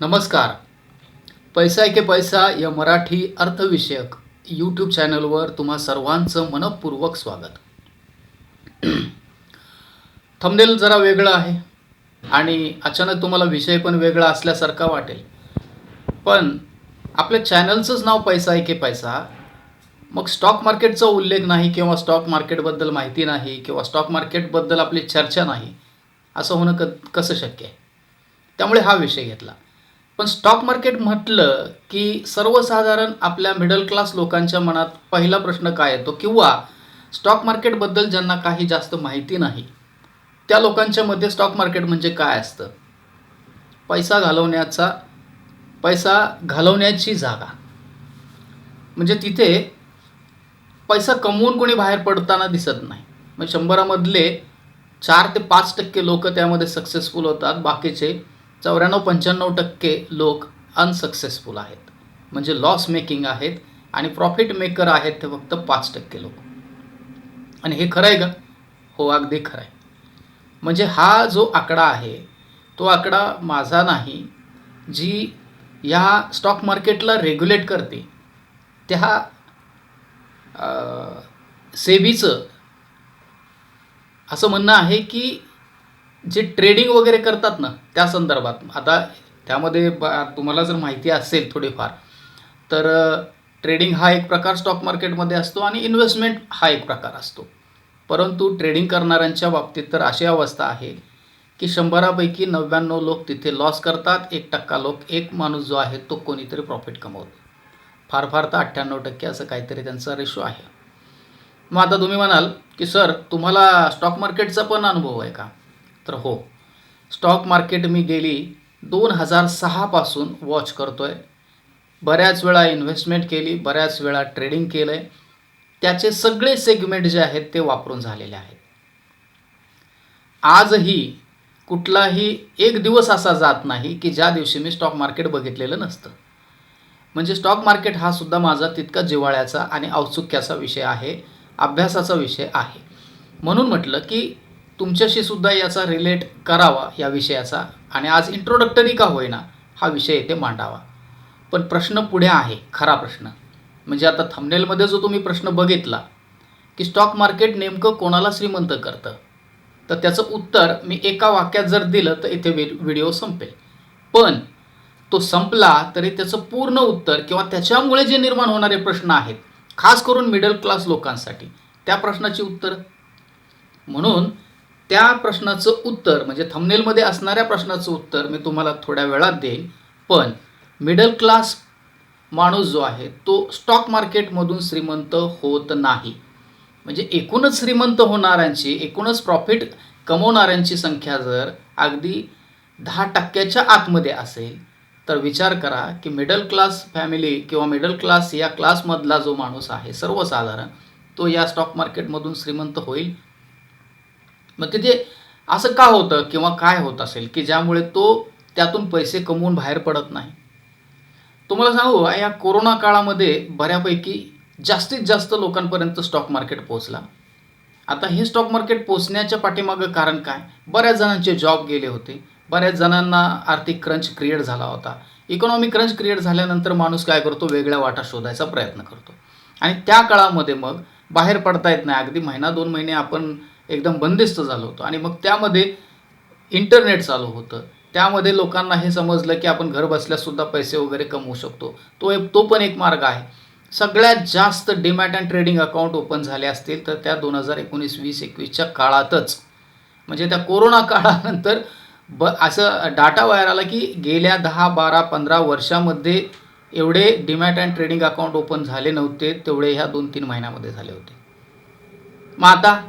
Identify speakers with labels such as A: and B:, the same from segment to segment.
A: नमस्कार. पैसा के पैसा या मराठी अर्थविषयक यूट्यूब चॅनलवर तुम्हा सर्वांचं मनपूर्वक स्वागत. थंबनेल जरा वेगळं आहे आणि अचानक तुम्हाला विषय पण वेगळा असल्यासारखा वाटेल. पण आपल्या चॅनलचंच नाव पैसा आहे की पैसा. मग स्टॉक मार्केटचा उल्लेख नाही किंवा स्टॉक मार्केटबद्दल माहिती नाही किंवा स्टॉक मार्केटबद्दल आपली चर्चा नाही असं होणं क कसं शक्य आहे? त्यामुळे हा विषय घेतला. पण स्टॉक मार्केट म्हटलं की सर्वसाधारण आपल्या मिडल क्लास लोकांच्या मनात पहिला प्रश्न काय येतो? किंवा स्टॉक मार्केटबद्दल ज्यांना काही जास्त माहिती नाही त्या लोकांच्या मध्ये स्टॉक मार्केट म्हणजे काय असतं? पैसा घालवण्याचा पैसा घालवण्याची जागा. म्हणजे तिथे पैसा कमवून कोणी बाहेर पडताना दिसत नाही. मग शंभरामधले चार ते पाच टक्के लोक त्यामध्ये सक्सेसफुल होतात बाकीचे चौऱ्याण्णव पंच्याण्णव टक्के लोक अनसक्सेसफुल आहेत. म्हणजे लॉस मेकिंग आहेत आणि प्रॉफिट मेकर आहेत ते फक्त पाच टक्के लोक. आणि हे खरं आहे का? हो अगदी खरं आहे म्हणजे हा जो आकडा आहे तो आकडा माझा नाही. जी या स्टॉक मार्केटला रेग्युलेट करते त्या सेबीचं असं म्हणणं आहे की जे ट्रेडिंग वगैरे करतात ना त्या संदर्भात. आता त्यामध्ये ब तुम्हाला जर माहिती असेल थोडीफार तर ट्रेडिंग हा एक प्रकार स्टॉक मार्केटमध्ये असतो आणि इन्व्हेस्टमेंट हा एक प्रकार असतो. परंतु ट्रेडिंग करणाऱ्यांच्या बाबतीत तर अशी अवस्था आहे की शंभरापैकी नव्याण्णव लोक तिथे लॉस करतात एक टक्का लोक एक माणूस जो आहे तो कोणीतरी प्रॉफिट कमवतो. फार फार तर अठ्ठ्याण्णव टक्के असं काहीतरी त्यांचा रेशो आहे. मग आता तुम्ही म्हणाल की सर तुम्हाला स्टॉक मार्केटचा पण अनुभव आहे का? तर हो. स्टॉक मार्केट मी गेली दोन हजार सहापासून वॉच करतो आहे बऱ्याच वेळा इन्व्हेस्टमेंट केली बऱ्याच वेळा ट्रेडिंग केलं आहे त्याचे सगळे सेगमेंट जे आहेत ते वापरून झालेले आहेत. आजही कुठलाही एक दिवस असा जात नाही की ज्या दिवशी मी स्टॉक मार्केट बघितलेलं नसतं. म्हणजे स्टॉक मार्केट हा सुद्धा माझा तितका जिव्हाळ्याचा आणि औत्सुक्याचा विषय आहे अभ्यासाचा विषय आहे. म्हणून म्हटलं की तुमच्याशी सुद्धा याचा रिलेट करावा या विषयाचा. आणि आज इंट्रोडक्टरी का होईना हा विषय येथे मांडावा. पण प्रश्न पुढे आहे खरा प्रश्न. म्हणजे आता थंबनेलमध्ये जो तुम्ही प्रश्न बघितला की स्टॉक मार्केट नेमकं कोणाला श्रीमंत करतं? तर त्याचं उत्तर मी एका वाक्यात जर दिलं तर इथे व्हिडिओ संपेल. पण तो संपला तरी त्याचं पूर्ण उत्तर किंवा त्याच्यामुळे जे निर्माण होणारे प्रश्न आहेत खास करून मिडल क्लास लोकांसाठी त्या प्रश्नाची उत्तर. म्हणून त्या प्रश्नाचं उत्तर म्हणजे थंबनेलमध्ये असणाऱ्या प्रश्नाचं उत्तर मी तुम्हाला थोड्या वेळात देईन. पण मिडल क्लास माणूस जो आहे तो स्टॉक मार्केटमधून श्रीमंत होत नाही. म्हणजे एकूणच श्रीमंत होणाऱ्यांची एकूणच प्रॉफिट कमवणाऱ्यांची संख्या जर अगदी दहा टक्क्याच्या आतमध्ये असेल तर विचार करा की मिडल क्लास फॅमिली किंवा मिडल क्लास या क्लासमधला जो माणूस आहे सर्वसाधारण तो या स्टॉक मार्केटमधून श्रीमंत होईल मग तिथे असं का होतं किंवा काय होत असेल की ज्यामुळे तो त्यातून पैसे कमवून बाहेर पडत नाही? तुम्हाला सांगू या कोरोना काळामध्ये बऱ्यापैकी जास्तीत जास्त लोकांपर्यंत स्टॉक मार्केट पोचला आता हे स्टॉक मार्केट पोचण्याच्या पाठीमागं कारण काय? बऱ्याच जणांचे जॉब गेले होते. बऱ्याच जणांना आर्थिक क्रंच क्रिएट झाला होता. इकॉनॉमिक क्रंच क्रिएट झाल्यानंतर माणूस काय करतो? वेगळ्या वाटा शोधायचा प्रयत्न करतो. आणि त्या काळामध्ये मग बाहेर पडता येत नाही. अगदी महिना दोन महिने आपण एकदम बंदिस्त झालं होतं. आणि मग त्यामध्ये इंटरनेट चालू होतं. त्यामध्ये लोकांना हे समजलं की आपण घर बसल्यासुद्धा पैसे वगैरे कमवू शकतो. तो एक तो पण एक मार्ग आहे. सगळ्यात जास्त demat and trading account open झाले असतील तर त्या दोन हजार एकोणीस वीस एकवीसच्या काळातच. म्हणजे त्या कोरोना काळानंतर ब असं डाटा बाहेर आला की गेल्या दहा बारा पंधरा वर्षामध्ये एवढे demat and trading account open झाले नव्हते. तेवढे ह्या दोन तीन महिन्यामध्ये झाले होते. मग आता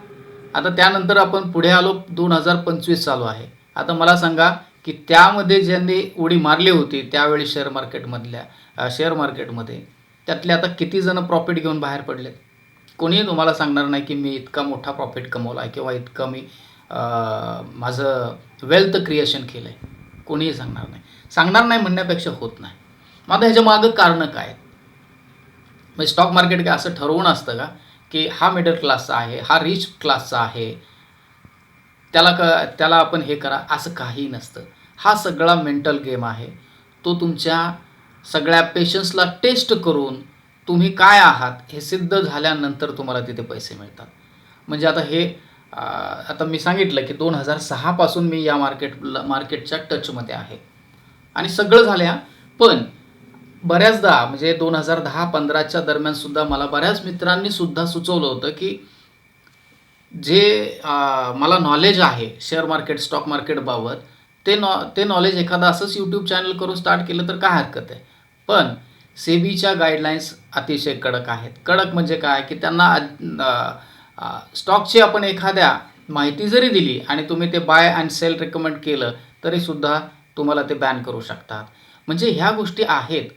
A: आता त्यानंतर आपण पुढे आलो दोन हजार पंचवीस चालू आहे. आता मला सांगा की त्यामध्ये ज्यांनी उडी मारली होती त्यावेळी शेअर मार्केटमधल्या शेअर मार्केटमध्ये त्यातले आता किती जण प्रॉफिट घेऊन बाहेर पडलेत? कोणीही तुम्हाला सांगणार नाही की मी इतका मोठा प्रॉफिट कमवला आहे किंवा इतकं मी माझं वेल्थ क्रिएशन केलं आहे कोणीही सांगणार नाही. सांगणार नाही म्हणण्यापेक्षा होत नाही. मग आता ह्याच्या मागं कारणं काय? आहेत? म्हणजे स्टॉक मार्केट काय असं ठरवून असतं का? की हा मिडल क्लासचा आहे हा रिच क्लासचा आहे. त्याला क त्याला आपण हे करा असं काही नसतं. हा सगळा मेंटल गेम आहे. तो तुमच्या सगळ्या पेशन्सला टेस्ट करून तुम्ही काय आहात हे सिद्ध झाल्यानंतर तुम्हाला तिथे पैसे मिळतात. म्हणजे आता हे आता मी सांगितलं की दोन हजार सहापासून मी या मार्केटला मार्केटच्या टचमध्ये आहे. आणि सगळं झाल्या पण बऱ्याचदा म्हणजे दोन हजार दहा पंधराच्या दरम्यान सुद्धा मला बऱ्याच मित्रांनी सुद्धा सुचवलं होतं की जे मला नॉलेज आहे शेअर मार्केट स्टॉक मार्केटबाबत ते नॉ ते नॉलेज एखादा असंच यूट्यूब चॅनल करून स्टार्ट केलं तर काय हरकत आहे? पण सेबीच्या गाईडलाईन्स अतिशय कडक आहेत. कडक म्हणजे काय? की त्यांना स्टॉकची आपण एखाद्या माहिती जरी दिली आणि तुम्ही ते बाय अँड सेल रेकमेंड केलं तरीसुद्धा तुम्हाला ते बॅन करू शकतात. म्हणजे ह्या गोष्टी आहेत.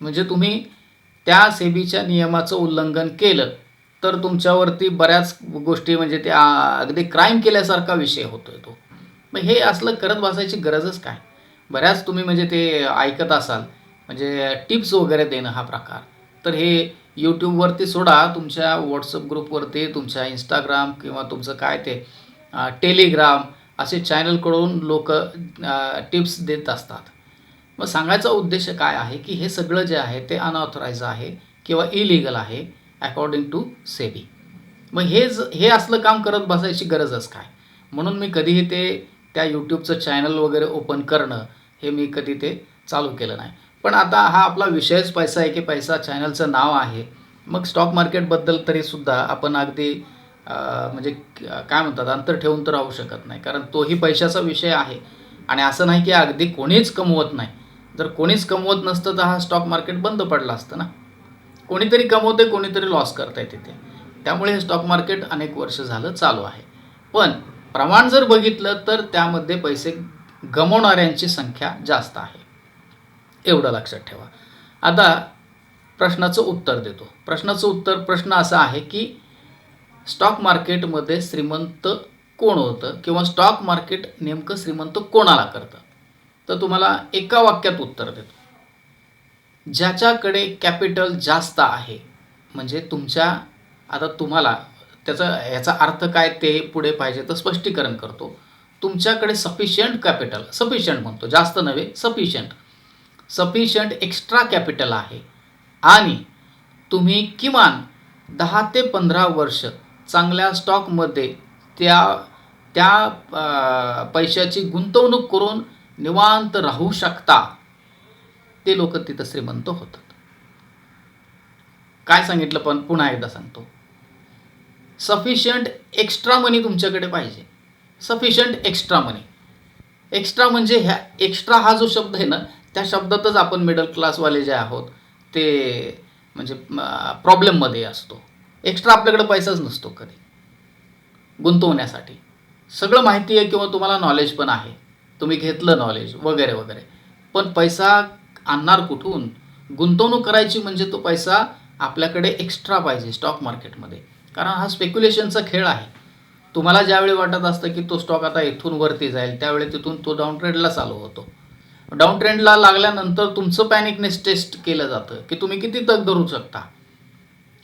A: म्हणजे तुम्ही त्या सेबीच्या नियमाचं उल्लंघन केलं तर तुमच्यावरती बऱ्याच गोष्टी म्हणजे त्या अगदी क्राईम केल्यासारखा विषय होतोय तो. मग हे असलं करत बसायची गरजच काय? बऱ्याच तुम्ही म्हणजे ते ऐकत असाल म्हणजे टिप्स वगैरे देणं हा प्रकार. तर हे यूट्यूबवरती सोडा तुमच्या व्हॉट्सअप ग्रुपवरती तुमच्या इंस्टाग्राम किंवा तुमचं काय ते टेलिग्राम असे चॅनलकडून लोक टिप्स देत असतात. मग सांगायचा उद्देश काय आहे की हे सगळं जे आहे ते अनऑथराईज आहे किंवा इलिगल आहे अकॉर्डिंग टू सेबी मग हे ज हे असलं काम करत बसायची गरजच काय? म्हणून मी कधीही ते त्या यूट्यूबचं चॅनल वगैरे ओपन करणं हे मी कधी ते चालू केलं नाही. पण आता हा आपला विषयच पैसा आहे की पैसा चॅनलचं नाव आहे. मग स्टॉक मार्केटबद्दल तरीसुद्धा आपण अगदी म्हणजे काय म्हणतात अंतर ठेवून तर राहू शकत नाही. कारण तोही पैशाचा विषय आहे. आणि असं नाही की अगदी कोणीच कमवत नाही. जर कोणीच कमवत नसतं तर हा स्टॉक मार्केट बंद पडला असतं ना. कोणीतरी कमवते कोणीतरी लॉस करताय तिथे. त्यामुळे हे स्टॉक मार्केट अनेक वर्ष झालं चालू आहे. पण प्रमाण जर बघितलं तर त्यामध्ये पैसे गमवणाऱ्यांची संख्या जास्त आहे. एवढं लक्षात ठेवा. आता प्रश्नाचं उत्तर देतो. प्रश्नाचं उत्तर प्रश्न असा आहे की स्टॉक मार्केटमध्ये श्रीमंत कोण होतं? किंवा स्टॉक मार्केट नेमकं श्रीमंत कोणाला करतं? तर तुम्हाला एका वाक्यात उत्तर देतो. ज्याच्याकडे कॅपिटल जास्त आहे म्हणजे तुमच्या आता तुम्हाला त्याचा ह्याचा अर्थ काय ते पुढे पाहिजे तर स्पष्टीकरण करतो. तुमच्याकडे सफिशियंट कॅपिटल सफिशियंट म्हणतो जास्त नव्हे सफिशियंट सफिशियंट एक्स्ट्रा कॅपिटल आहे. आणि तुम्ही किमान दहा ते पंधरा वर्ष चांगल्या स्टॉकमध्ये त्या त्या पैशाची गुंतवणूक करून निवांत राहू शकता. ते लोक तिथं श्रीमंत होतात. काय सांगितलं पण पुन्हा एकदा सांगतो. सफिशियंट एक्स्ट्रा मनी तुमच्याकडे पाहिजे. सफिशियंट एक्स्ट्रा मनी एक्स्ट्रा म्हणजे ह्या एक्स्ट्रा हा जो शब्द आहे ना त्या शब्दातच आपण मिडल क्लासवाले जे आहोत ते म्हणजे प्रॉब्लेममध्ये असतो. एक्स्ट्रा आपल्याकडे पैसाच नसतो कधी. गुंतवण्यासाठी. सगळं माहिती आहे किंवा तुम्हाला नॉलेज पण आहे. तुम्ही घेतलं नॉलेज वगैरे वगैरे. पण पैसा आणणार कुठून? गुंतवणूक करायची म्हणजे तो पैसा आपल्याकडे एक्स्ट्रा पाहिजे स्टॉक मार्केटमध्ये कारण हा स्पेक्युलेशनचा खेळ आहे. तुम्हाला ज्यावेळी वाटत असतं की तो स्टॉक आता इथून वरती जाईल त्यावेळी तिथून तो डाऊन ट्रेंडला चालू होतो. डाऊन ट्रेंडला लागल्यानंतर तुमचं पॅनिकनेस टेस्ट केलं जातं की तुम्ही किती तग धरू शकता.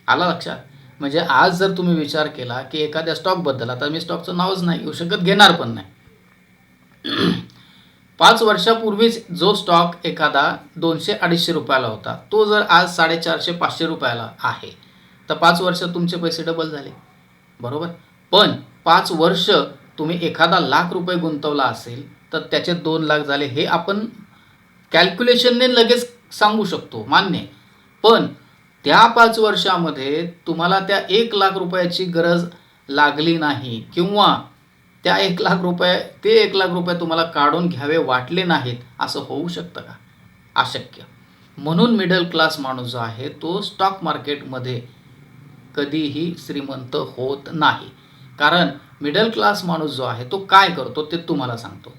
A: आला लक्षात? म्हणजे आज जर तुम्ही विचार केला की एखाद्या स्टॉकबद्दल आता मी स्टॉकचं नावच नाही घेऊ शकत घेणार पण नाही. पाच वर्षापूर्वीच जो स्टॉक एखादा दोनशे अडीचशे रुपयाला होता तो जर आज साडेचारशे पाचशे रुपयाला आहे तर पाच वर्ष तुमचे पैसे डबल झाले. बरोबर? पण पाच वर्ष तुम्ही एखादा लाख रुपये गुंतवला असेल तर त्याचे दोन लाख झाले हे आपण कॅल्क्युलेशनने लगेच सांगू शकतो मान्य पण त्या पाच वर्षामध्ये तुम्हाला त्या एक लाख रुपयाची गरज लागली नाही किंवा त्या एक लाख रुपये ते एक लाख रुपये तुम्हाला काढून घ्यावे वाटले नाहीत असं होऊ शकतं का? अशक्य. म्हणून मिडल क्लास माणूस जो आहे तो स्टॉक मार्केटमध्ये कधीही श्रीमंत होत नाही. कारण मिडल क्लास माणूस जो आहे तो काय करतो ते तुम्हाला सांगतो.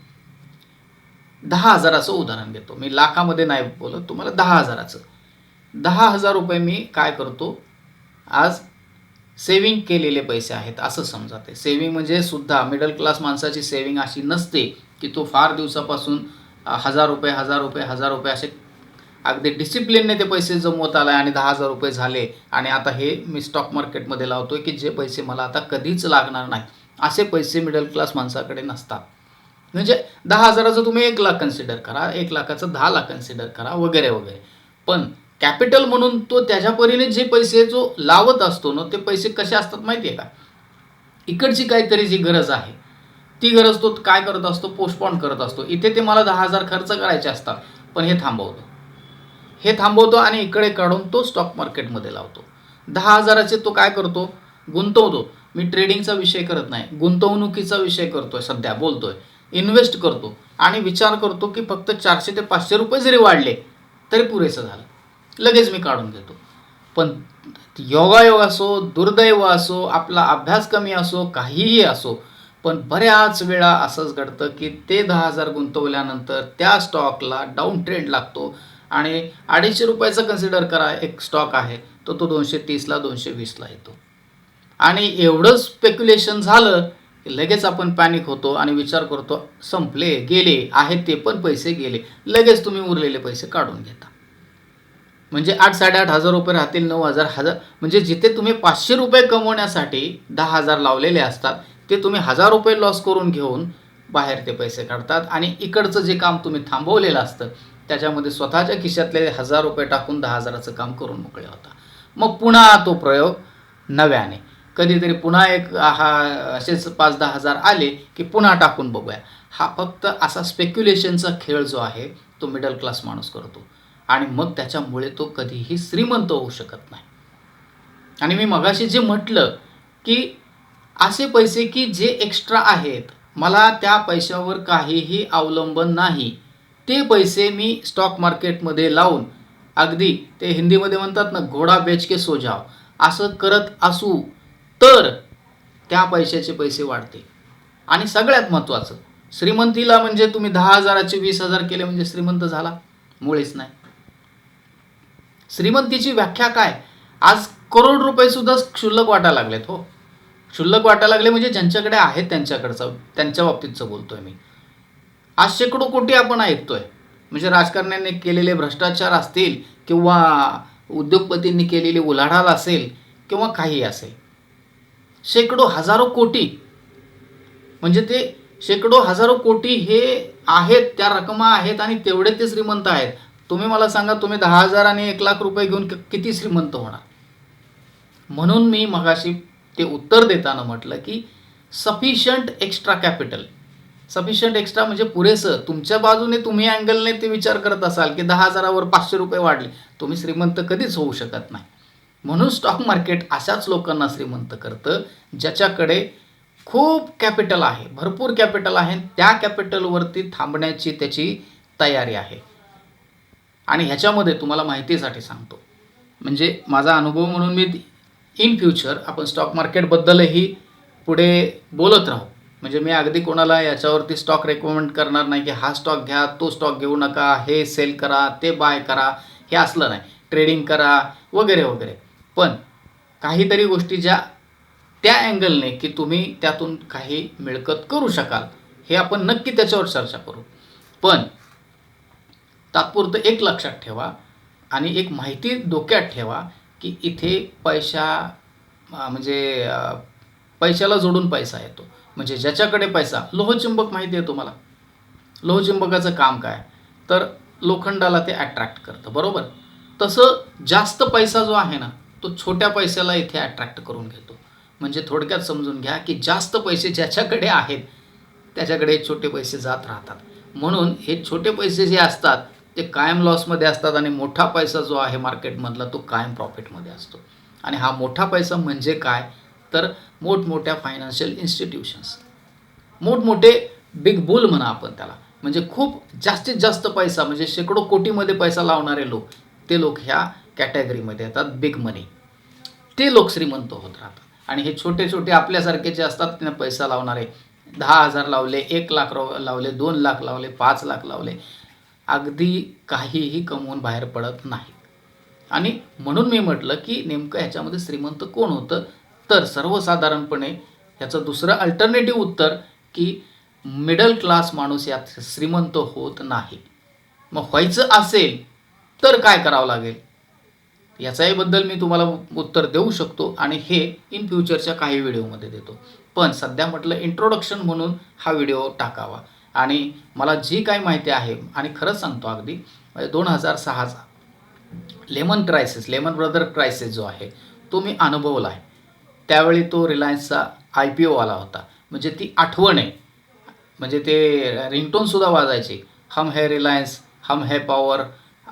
A: दहा हजाराचं उदाहरण देतो. मी लाखामध्ये नाही बोलत तुम्हाला दहा हजाराचं. दहा हजार रुपये मी काय करतो? आज सेविंग केलेले पैसे आहेत असं समजा ते सेविंग म्हणजे सुद्धा मिडल क्लास माणसाची सेविंग अशी नसते की तो फार दिवसापासून हजार रुपये हजार रुपये हजार रुपये असे अगदी डिसिप्लिनने ते पैसे जमवत आले आणि दहा हजार रुपये झाले आणि आता हे मी स्टॉक मार्केटमध्ये लावतोय की जे पैसे मला आता कधीच लागणार नाही असे पैसे मिडल क्लास माणसाकडे नसतात. म्हणजे दहा हजाराचं तुम्ही एक लाख कन्सिडर करा एक लाखाचं दहा लाख कन्सिडर करा वगैरे वगैरे. पण कॅपिटल म्हणून तो त्याच्या परीने जे पैसे जो लावत असतो ना ते पैसे कसे असतात माहिती आहे का? इकडची काहीतरी जी गरज आहे ती गरज तो काय करत असतो? पोस्टपॉन करत असतो. इथे ते मला दहा हजार खर्च करायचे असतात पण हे थांबवतो. हे थांबवतो आणि इकडे काढून तो स्टॉक मार्केटमध्ये लावतो. दहा हजाराचे तो काय करतो? गुंतवतो. मी ट्रेडिंगचा विषय करत नाही गुंतवणुकीचा विषय करतोय सध्या बोलतोय. इन्व्हेस्ट करतो आणि विचार करतो की फक्त चारशे ते पाचशे रुपये जरी वाढले तरी पुरेसं झालं. लगेच मी काढून घेतो पण योगायोग असो दुर्दैव असो आपला अभ्यास कमी असो काहीही असो पण बऱ्याच वेळा असंच घडतं की ते दहा हजार गुंतवल्यानंतर त्या स्टॉकला डाऊन ट्रेंड लागतो आणि अडीचशे रुपयाचा कन्सिडर करा एक स्टॉक आहे तो तो दोनशे तीसला दोनशे वीसला येतो. आणि एवढं स्पेक्युलेशन झालं की लगेच आपण पॅनिक होतो आणि विचार करतो संपले गेले आहेत ते पण पैसे गेले लगेच तुम्ही उरलेले पैसे काढून घेता. म्हणजे आठ साडेआठ हजार रुपये राहतील नऊ हजार हजार. म्हणजे जिथे तुम्ही पाचशे रुपये कमवण्यासाठी दहा हजार लावलेले असतात ते तुम्ही हजार रुपये लॉस करून घेऊन बाहेर ते पैसे काढतात. आणि इकडचं जे काम तुम्ही थांबवलेलं असतं त्याच्यामध्ये स्वतःच्या खिशातले हजार रुपये टाकून दहा हजाराचं काम करून मोकळे होता. मग पुन्हा तो प्रयोग नव्याने. कधीतरी पुन्हा एक हा असेच पाच दहा हजार आले की पुन्हा टाकून बघूया. हा फक्त असा स्पेक्युलेशनचा खेळ जो आहे तो मिडल क्लास माणूस करतो. आणि मग त्याच्यामुळे तो कधीही श्रीमंत होऊ शकत नाही. आणि मी मगाशी जे म्हटलं की असे पैसे की जे एक्स्ट्रा आहेत मला त्या पैशावर काहीही अवलंबन नाही. ते पैसे मी स्टॉक मार्केटमध्ये लावून अगदी ते हिंदीमध्ये म्हणतात ना घोडा बेच के सो जाव असं करत असू तर त्या पैशाचे पैसे वाढते आणि सगळ्यात महत्त्वाचं श्रीमंतीला म्हणजे तुम्ही दहा हजाराचे वीस हजार केले म्हणजे श्रीमंत झाला मुळेच नाही. श्रीमंतीची व्याख्या काय? आज करोड रुपये सुद्धा क्षुल्लक वाटायला लागलेत हो. क्षुल्लक वाटायला लागले म्हणजे ज्यांच्याकडे आहेत त्यांच्याकडचं त्यांच्या बाबतीतचं बोलतोय मी. आज शेकडो कोटी आपण ऐकतोय. म्हणजे राजकारण्यांनी केलेले भ्रष्टाचार असतील किंवा उद्योगपतींनी केलेली उलाढाल असेल किंवा काही असेल. शेकडो हजारो कोटी. म्हणजे ते शेकडो हजारो कोटी हे आहेत त्या रकमा आहेत आणि तेवढे ते श्रीमंत आहेत. तुम्ही मला सांगा तुम्ही दहा हजार आणि एक लाख रुपये घेऊन किती श्रीमंत होणार? म्हणून मी मगाशी ते उत्तर देताना म्हटलं की sufficient extra capital sufficient extra म्हणजे पुरेसं. तुमच्या बाजूने तुम्ही अँगलने ते विचार करत असाल की दहा हजारावर पाचशे रुपये वाढले तुम्ही श्रीमंत कधीच होऊ शकत नाही. म्हणून स्टॉक मार्केट अशाच लोकांना श्रीमंत करतं ज्याच्याकडे खूप कॅपिटल आहे भरपूर कॅपिटल आहे त्या कॅपिटलवरती थांबण्याची त्याची तयारी आहे. आणि ह्याच्यामध्ये तुम्हाला माहितीसाठी सांगतो. म्हणजे माझा अनुभव म्हणून मी इन फ्युचर आपण स्टॉक मार्केटबद्दलही पुढे बोलत राहू. म्हणजे मी अगदी कोणाला याच्यावरती स्टॉक रेकमेंड करणार नाही की हा स्टॉक घ्या तो स्टॉक घेऊ नका हे सेल करा ते बाय करा हे असलं नाही. ट्रेडिंग करा वगैरे वगैरे. पण काहीतरी गोष्टी ज्या त्या अँगलने की तुम्ही त्यातून काही मिळकत करू शकाल हे आपण नक्की त्याच्यावर चर्चा करू. पण तात्पुरतं एक लक्षात ठेवा आणि एक माहिती डोक्यात ठेवा की इथे पैसा म्हणजे पैशाला जोडून पैसा येतो. म्हणजे ज्याच्याकडे पैसा लोहचुंबक माहिती आहे तुम्हाला? लोहचुंबकाचं काम काय? तर लोखंडाला ते अट्रॅक्ट करतं बरोबर? तसं जास्त पैसा जो आहे ना तो छोट्या पैशाला इथे अट्रॅक्ट करून घेतो. म्हणजे थोडक्यात समजून घ्या की जास्त पैसे ज्याच्याकडे आहेत त्याच्याकडे छोटे पैसे जात राहतात. म्हणून हे छोटे पैसे जे असतात ते कायम लॉसमध्ये असतात आणि मोठा पैसा जो आहे मार्केटमधला तो कायम प्रॉफिटमध्ये असतो. आणि हा मोठा पैसा म्हणजे काय? तर मोठमोठ्या फायनान्शियल इन्स्टिट्यूशन्स मोठमोठे बिग बुल म्हणा आपण त्याला. म्हणजे खूप जास्तीत जास्त पैसा म्हणजे शेकडो कोटीमध्ये पैसा लावणारे लोक ते लोक ह्या कॅटेगरीमध्ये येतात बिग मनी ते लोक श्रीमंत होत राहतात. आणि हे छोटे छोटे आपल्यासारखे जे असतात त्यांना पैसा लावणारे दहा हजार लावले एक लाख राव- लावले दोन लाख लावले पाच लाख लावले अगदी काहीही कमवून बाहेर पडत नाही. आणि म्हणून मी म्हटलं की नेमकं ह्याच्यामध्ये श्रीमंत कोण होतं? तर सर्वसाधारणपणे ह्याचं दुसरं अल्टरनेटिव्ह उत्तर की मिडल क्लास माणूस यात श्रीमंत होत नाही. मग व्हायचं असेल तर काय करावं लागेल? याचाही बद्दल मी तुम्हाला उत्तर देऊ शकतो आणि हे इन फ्युचरच्या काही व्हिडिओमध्ये देतो. पण सध्या म्हटलं इंट्रोडक्शन म्हणून हा व्हिडिओ टाकावा. आणि मला जी काय माहिती आहे आणि खरंच सांगतो अगदी म्हणजे दोन हजार सहाचा Lehman crisis Lehman brother crisis जो आहे तो मी अनुभवला आहे. त्यावेळी तो रिलायन्सचा आय पी ओ आला होता. म्हणजे ती आठवण आहे. म्हणजे ते रिंगटोनसुद्धा वाजायचे. हम है रिलायन्स हम है पॉवर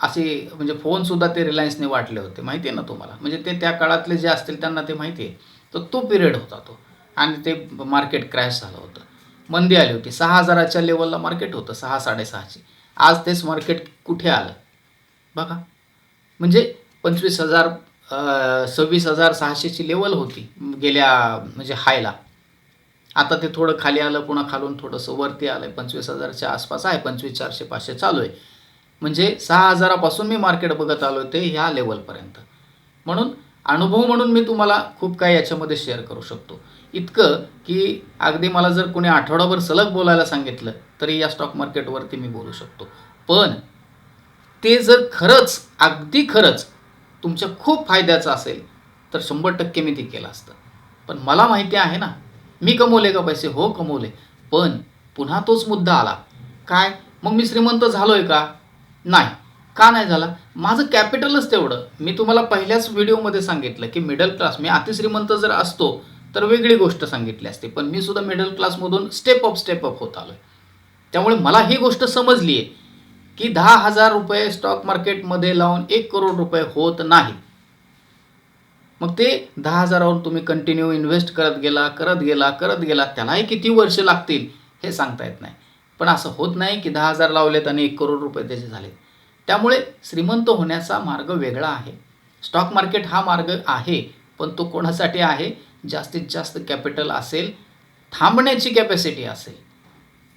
A: असे म्हणजे फोनसुद्धा ते रिलायन्सने वाटले होते. माहिती आहे ना तुम्हाला? म्हणजे ते त्या काळातले जे असतील त्यांना ते माहिती आहे. तर तो पिरियड होता तो. आणि ते मार्केट क्रॅश झालं होतं. मंदी आली होती. सहा हजाराच्या लेवलला मार्केट होतं सहा साडेसहाचे. आज तेच मार्केट कुठे आलं? बघा. म्हणजे पंचवीस हजार सव्वीस हजार सहाशेची लेवल होती गेल्या म्हणजे हायला आता ते थोडं खाली आलं पुन्हा खालून थोडंसं वरती आलं आहे पंचवीस हजारच्या आसपास आहे पंचवीस चारशे पाचशे चालू आहे. म्हणजे सहा हजारापासून मी मार्केट बघत आलो ते ह्या लेवलपर्यंत म्हणून अनुभव म्हणून मी तुम्हाला खूप काही याच्यामध्ये शेअर करू शकतो. इतकं की अगदी मला जर कोणी आठवडाभर सलग बोलायला सांगितलं तरी या स्टॉक मार्केटवरती मी बोलू शकतो. पण ते जर खरंच अगदी खरंच तुमच्या खूप फायद्याचं असेल तर शंभर टक्के मी ते केलं असतं. पण मला माहिती आहे ना मी कमवले का पैसे? हो कमवले. पण पुन्हा तोच मुद्दा आला. काय? मग मी श्रीमंत झालो आहे का? नाही. का नाही झाला? माझं कॅपिटलच तेवढं. मी तुम्हाला पहिल्याच व्हिडिओमध्ये सांगितलं की मिडल क्लास मी अतिश्रीमंत जर असतो तर वेगळी गोष्ट सांगितली असते. पण मी सुद्धा मिडल क्लासमधून स्टेप अप स्टेप अप होत आलोय. त्यामुळे मला ही गोष्ट समजली आहे की दहा हजार रुपये स्टॉक मार्केटमध्ये लावून एक करोड रुपये होत नाही. मग ते दहा हजारावर तुम्ही कंटिन्यू इन्व्हेस्ट करत गेला करत गेला करत गेला त्यालाही किती वर्ष लागतील हे सांगता येत नाही. पण असं होत नाही की दहा हजार लावलेत आणि एक करोड रुपये त्याचे झाले त्यामुळे श्रीमंत होण्याचा मार्ग वेगळा आहे. स्टॉक मार्केट हा मार्ग आहे पण तो कोणासाठी आहे? जास्तीत जास्त कॅपिटल असेल थांबण्याची कॅपॅसिटी असेल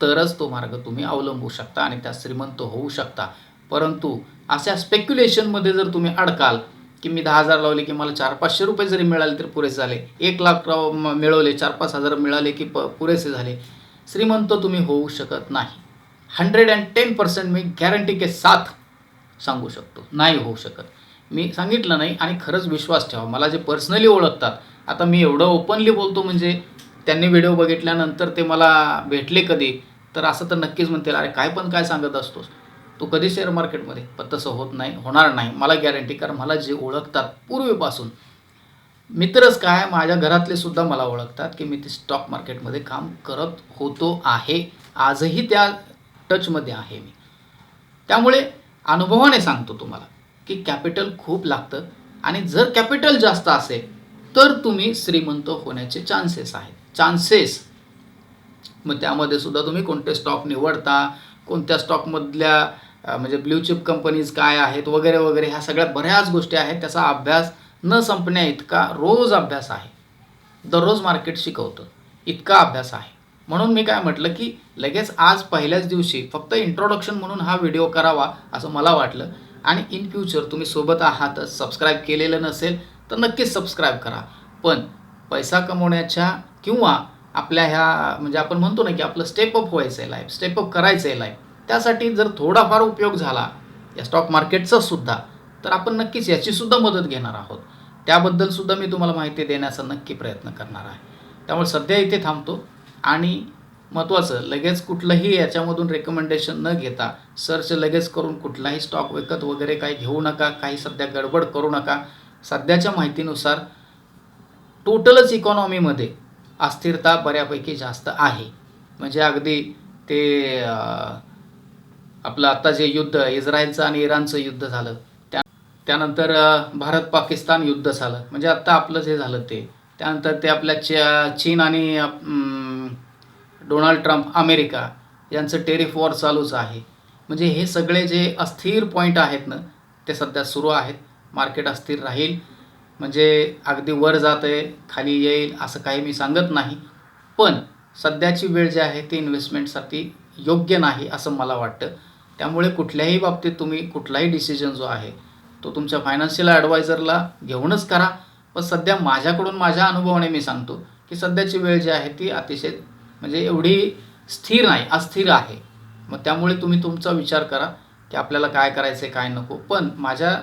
A: तरच तो मार्ग तुम्ही अवलंबू शकता आणि त्या श्रीमंत होऊ शकता. परंतु अशा स्पेक्युलेशनमध्ये जर तुम्ही अडकाल की मी दहा हजार लावले की मला चार पाचशे रुपये जरी मिळाले तर पुरेसे झाले एक लाख मिळवले चार पाच हजार मिळाले की प पुरेसे झाले श्रीमंत तुम्ही होऊ शकत नाही. हंड्रेड अँड टेन पर्सेंट मी गॅरंटी के साथ सांगू शकतो. नाही होऊ शकत. मी सांगितलं नाही आणि खरंच विश्वास ठेवा. मला जे पर्सनली ओळखतात आता मी एवढं ओपनली बोलतो म्हणजे त्यांनी व्हिडिओ बघितल्यानंतर ते मला भेटले कधी? तर असं तर नक्कीच म्हणतील अरे काय पण काय सांगत असतोस? तू कधी शेअर मार्केटमध्ये पण तसं होत नाही होणार नाही. मला गॅरंटी कारण मला जे ओळखतात पूर्वीपासून मित्रच काय माझ्या घरातले सुद्धा मला ओळखतात की मी ते स्टॉक मार्केटमध्ये काम करत होतो आहे. आजही त्या टचमध्ये आहे मी. त्यामुळे अनुभवाने सांगतो तुम्हाला की कॅपिटल खूप लागतं आणि जर कॅपिटल जास्त असेल तर तुम्ही श्रीमंत होण्याचे चान्सेस आहेत. चान्सेस मग त्यामध्ये सुद्धा तुम्ही कोणते स्टॉक निवडता कोणत्या स्टॉकमधल्या म्हणजे ब्ल्यू चिप कंपनीज काय आहेत वगैरे वगैरे ह्या सगळ्या बऱ्याच गोष्टी आहेत. त्याचा अभ्यास न संपण्या इतका रोज अभ्यास आहे. दररोज मार्केट शिकवतं. इतका अभ्यास आहे. म्हणून मी काय म्हटलं की लगेच आज पहिल्याच दिवशी फक्त इंट्रोडक्शन म्हणून हा व्हिडिओ करावा असं मला वाटलं. आणि इन फ्युचर तुम्ही सोबत आहातच सबस्क्राईब केलेलं नसेल तर नक्कीच सबस्क्राईब करा. पण पैसा कमवण्याच्या किंवा आपल्या ह्या म्हणजे आपण म्हणतो ना की आपलं स्टेपअप व्हायचं आहे लाईफ स्टेपअप करायचं आहे लाईफ त्यासाठी जर थोडाफार उपयोग झाला या स्टॉक मार्केटचा सुद्धा तर आपण नक्कीच याचीसुद्धा मदत घेणार आहोत. त्याबद्दल सुद्धा मी तुम्हाला माहिती देण्याचा नक्की प्रयत्न करणार आहे. त्यामुळे सध्या इथे थांबतो आणि महत्त्वाचं लगेच कुठलंही याच्यामधून रेकमेंडेशन न घेता सर्च लगेच करून कुठलाही स्टॉक विकत वगैरे काही घेऊ नका काही सध्या गडबड करू नका. सध्याच्या माहितीनुसार टोटलच इकॉनॉमीमध्ये अस्थिरता बऱ्यापैकी जास्त आहे. म्हणजे अगदी ते आपलं आत्ता जे युद्ध इस्रायलचं आणि इराणचं युद्ध झालं त्या त्यानंतर भारत पाकिस्तान युद्ध झालं. म्हणजे आत्ता आपलं जे झालं ते त्यानंतर ते आपल्या च चीन आणि डोनाल्ड ट्रम्प अमेरिका यांचं टेरिफ वॉर चालूच आहे. म्हणजे हे सगळे जे अस्थिर पॉईंट आहेत ना ते सध्या सुरू आहेत. मार्केट अस्थिर राहील. म्हणजे अगदी वर जात आहे खाली येईल असं काही मी सांगत नाही. पण सध्याची वेळ जी आहे ती इन्व्हेस्टमेंटसाठी योग्य नाही असं मला वाटतं. त्यामुळे कुठल्याही बाबतीत तुम्ही कुठलाही डिसिजन जो आहे तो तुमच्या फायनान्शियल ॲडवायझरला घेऊनच करा. पण सध्या माझ्याकडून माझ्या अनुभवाने मी सांगतो की सध्याची वेळ जी आहे ती अतिशय म्हणजे एवढी स्थिर नाही अस्थिर आहे. मग त्यामुळे तुम्ही तुमचा विचार करा की आपल्याला काय करायचं आहे काय नको. पण माझ्या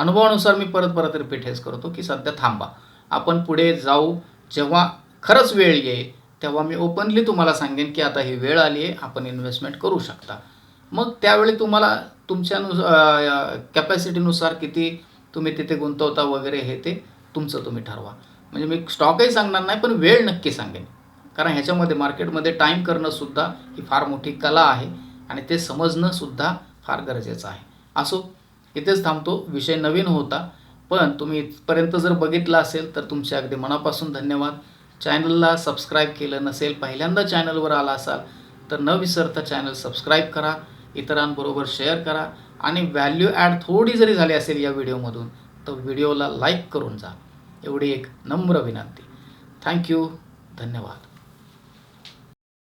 A: अनुभवानुसार मी परत परत रिपीट हेच करतो की सध्या थांबा. आपण पुढे जाऊ. जेव्हा खरंच वेळ येईल तेव्हा मी ओपनली तुम्हाला सांगेन की आता ही वेळ आली आहे आपण इन्व्हेस्टमेंट करू शकता. मग त्यावेळी तुम्हाला तुमच्यानुसार कॅपॅसिटीनुसार किती तुम्ही तिथे गुंतवता वगैरे हे ते तुमचं तुम्ही ठरवा. म्हणजे मी स्टॉकही सांगणार नाही पण वेळ नक्की सांगेन. कारण ह्याच्यामध्ये मार्केटमध्ये टाईम करणंसुद्धा ही फार मोठी कला आहे आणि ते समजणंसुद्धा फार गरजेचं आहे. असो इथेच थांबतो. विषय नवीन होता पण तुम्ही इथपर्यंत जर बघितलं असेल तर तुमचे अगदी मनापासून धन्यवाद. चॅनलला सबस्क्राईब केलं नसेल पहिल्यांदा चॅनलवर आला असाल तर न विसरता चॅनल सबस्क्राईब करा इतरांबरोबर शेअर करा आणि व्हॅल्यू ॲड थोडी जरी झाली असेल या व्हिडिओमधून तर व्हिडिओला लाईक करून जा. एवढी एक नम्र विनंती. थँक्यू. धन्यवाद.